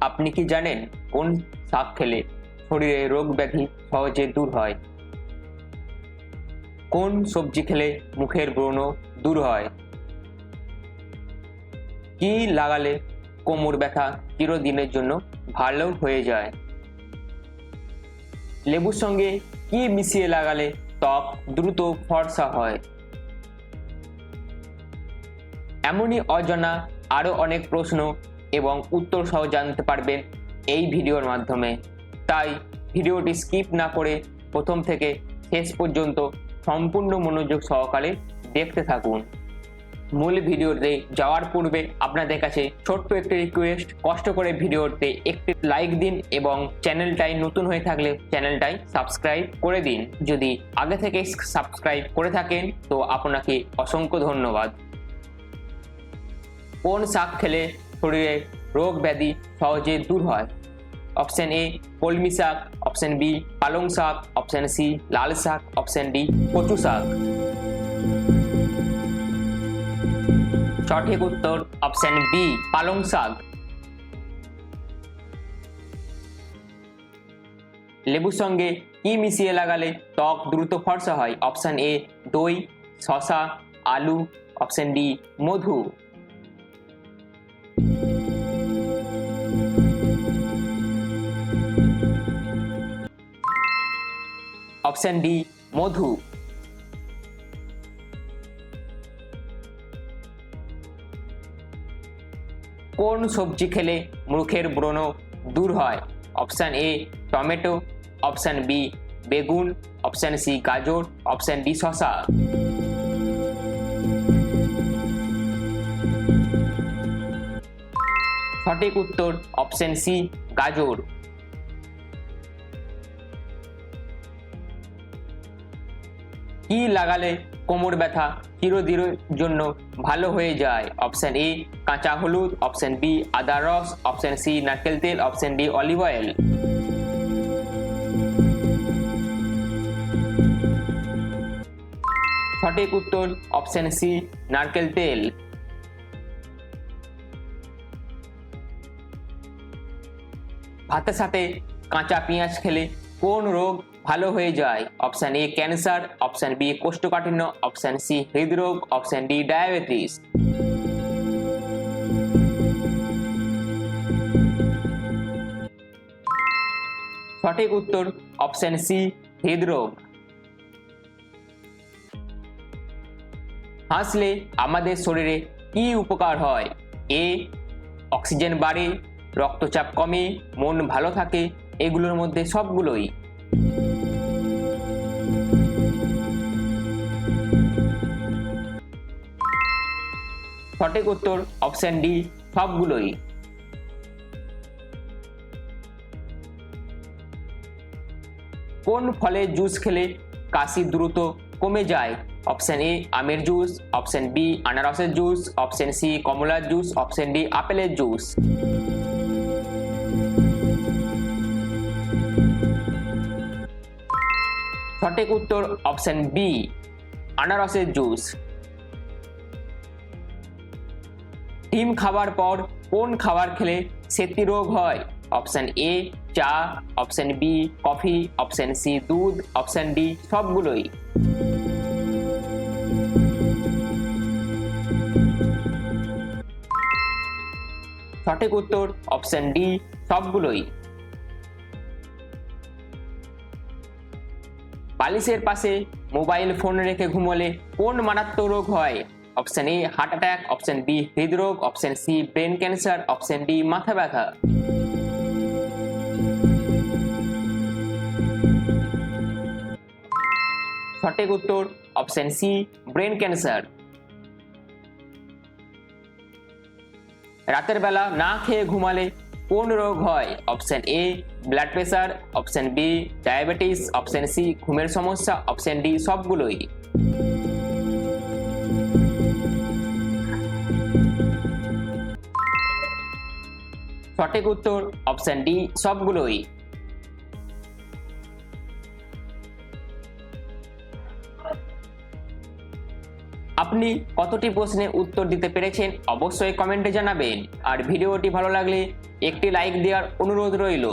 আপনি কি জানেন কোন শাক খেলে শরীরে রোগ ব্যাধি সহজে দূর হয়? কোন সবজি খেলে মুখের ব্রণ দূর হয়? কি লাগালে কোমর ব্যথা চিরদিনের জন্য ভালো হয়ে যায়? লেবুর সঙ্গে কি মিশিয়ে লাগালে ত্বক দ্রুত ফর্সা হয়? এমনই অজানা আরও অনেক প্রশ্ন এবং উত্তর সহ জানতে পারবেন এই ভিডিওর মাধ্যমে। তাই ভিডিওটি স্কিপ না করে প্রথম থেকে শেষ পর্যন্ত সম্পূর্ণ মনোযোগ সহকারে দেখতে থাকুন। মূল ভিডিওতে যাওয়ার পূর্বে আপনাদের কাছে ছোট্ট একটি রিকোয়েস্ট কষ্ট করে ভিডিওতে একটি লাইক দিন এবং চ্যানেলটাই নতুন হয়ে থাকলে চ্যানেলটাই সাবস্ক্রাইব করে দিন। যদি আগে থেকে সাবস্ক্রাইব করে থাকেন, তো আপনাকে অসংখ্য ধন্যবাদ। কোন শাক খেলে শরীরে রোগ ব্যাধি সহজে দূর হয়। অপশন এ কলমি শাক। অপশন বি পালং শাক। অপশন সি লাল শাক। অপশন ডি কচু শাক। সঠিক উত্তর অপশন বি পালং শাক। লেবুর সঙ্গে কি মিশিয়ে লাগালে ত্বক দ্রুত ফর্সা হয়? অপশন এ দই শশা আলু। অপশন ডি মধু। অপশন ডি মধু কোন সবজি খেলে মুখের ব্রণ দূর হয়? Option A tomato. Option B বেগুন। অপশন সি গাজর। অপশন ডি শসা। সঠিক উত্তর অপশন সি, গাজর। কি লাগালে কোমর ব্যথা চিরদিনের জন্য ভালো হয়ে যায়? অপশন এ, কাঁচা হলুদ। অপশন বি, আদা রস। অপশন সি, নারকেল তেল। Option D, olive oil. সঠিক উত্তর অপশন সি, নারকেল তেল। ভাতের সাথে কাঁচা পেঁয়াজ খেলে কোন রোগ ভালো হয়ে যায়? Option A cancer option B কোষ্ঠকাঠিন্য অপশন সি হৃদরোগ অপশন ডি ডায়াবেটিস সঠিক উত্তর অপশন সি হৃদরোগ। হাসলে আমাদের শরীরে কি উপকার হয়? এ অক্সিজেন বাড়ে। রক্তচাপ কমে, মন ভালো থাকে, এগুলোর মধ্যে সবগুলোই। সঠিক উত্তর অপশন ডি সবগুলোই। কোন ফলের জুস খেলে কাশি দ্রুত কমে যায়? অপশন এ আমের জুস অপশন বি আনারসের জুস অপশন সি কমলার জুস অপশন ডি আপেলের জুস। সঠিক উত্তর অপশন বি আনারসের জুস। ডিম খাবার পর কোন খাবার খেলে সেতি রোগ হয়? অপশন এ চা। Option B coffee. Option C দুধ। অপশন ডি সবগুলোই। সঠিক উত্তর অপশন ডি সবগুলোই। বালিশের পাশে মোবাইল ফোন রেখে ঘুমোলে কোন মারাত্মক রোগ হয়? Option A, heart attack, option B, হৃদরোগ, option C, brain cancer, option D, মাথা ব্যথা। সঠিক উত্তর, অপশন সি, ব্রেন ক্যান্সার। রাতের বেলা না খেয়ে ঘুমালে কোন রোগ হয়। Option A blood pressure option B diabetes option C ঘুমের সমস্যা অপশন ডি সবগুলোই। সঠিক উত্তর অপশন ডি সবগুলোই। আপনি কতটি প্রশ্নের উত্তর দিতে পেরেছেন অবশ্যই কমেন্টে জানাবেন। আর ভিডিওটি ভালো লাগলে একটি লাইক দেওয়ার অনুরোধ রইল।